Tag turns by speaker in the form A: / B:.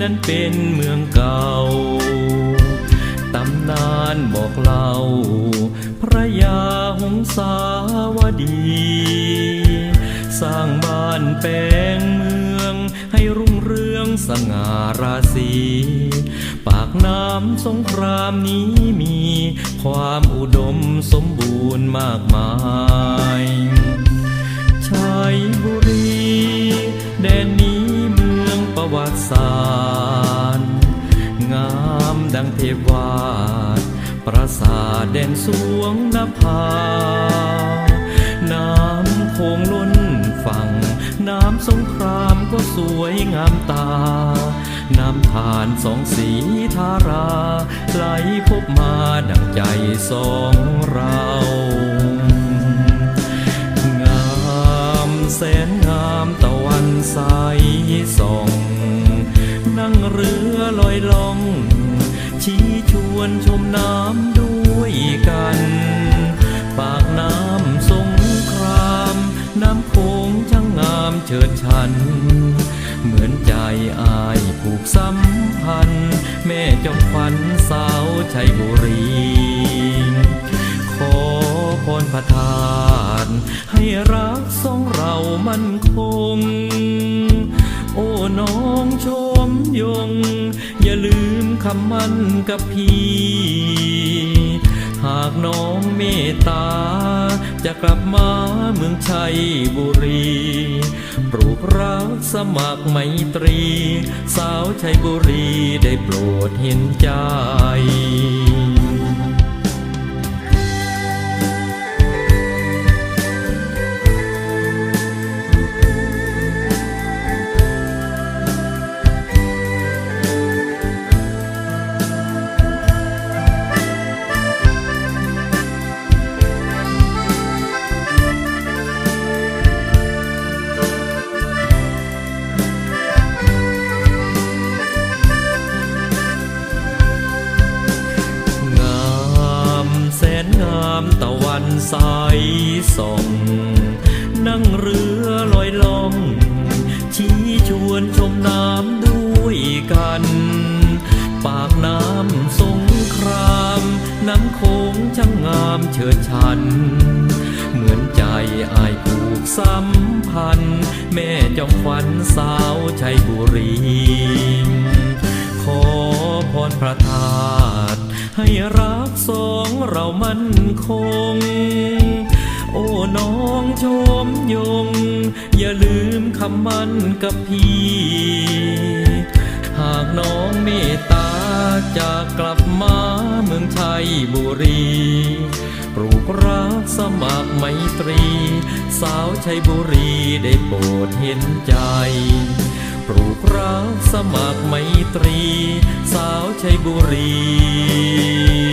A: นั้นเป็นเมืองเก่า ตำนานบอกเล่า พระยาหงสาวดี สร้างบ้านแปลงเมือง ให้รุ่งเรืองสง่าราศีปากน้ำสงครามนี้มี ความอุดมสมบูรณ์มากมาย วัติศาสตร์งามดังเทพวาดปราสาทแดนสวงนภา น้ำโคงล้นฝั่ง น้ำสงครามก็สวยงามตา น้ำทานสองสีทารา ไหลพบมาดังใจสองเรางามแสนงามตะวันใสส่อง รือลอยล่อง ชี้ชวนชมน้ำด้วยกัน ปากน้ำสงคราม น้ำโขงช่างงามเฉิดชัน เหมือนใจอายผูกสัมพันธ์ แม่จอมขวัญสาวชัยบุรี ขอพรประทาน ให้รักสองเรามั่นคง โอ้น้องชมยง อย่าลืมคำมั่นกับพี่ หากน้องเมตตา จะกลับมาเมืองชัยบุรีปลูกรักสมัครไมตรี สาวชัยบุรีได้โปรดเห็นใจะวันใสส่องนั่งเรือลอยล่อง ชี้ชวนชมน้ำด้วยกัน ปากน้ำสงคราม น้ำโขงช่างงามเฉิดชัน เหมือนใจอายผูกสัมพันธ์ แม่จอมขวัญสาวชัยบุรี ขอพรประทานให้รักสอง เรามั่นคง โอ้น้องชมยง อย่าลืมคำมันกับพี่ หากน้องเมตตาจะกลับมาเมืองชัยบุรี ปลูกรักสมัครไมตรี สาวชัยบุรีได้โปรดเห็นใจปลูกรักสมัครไมตรี สาวชัยบุรี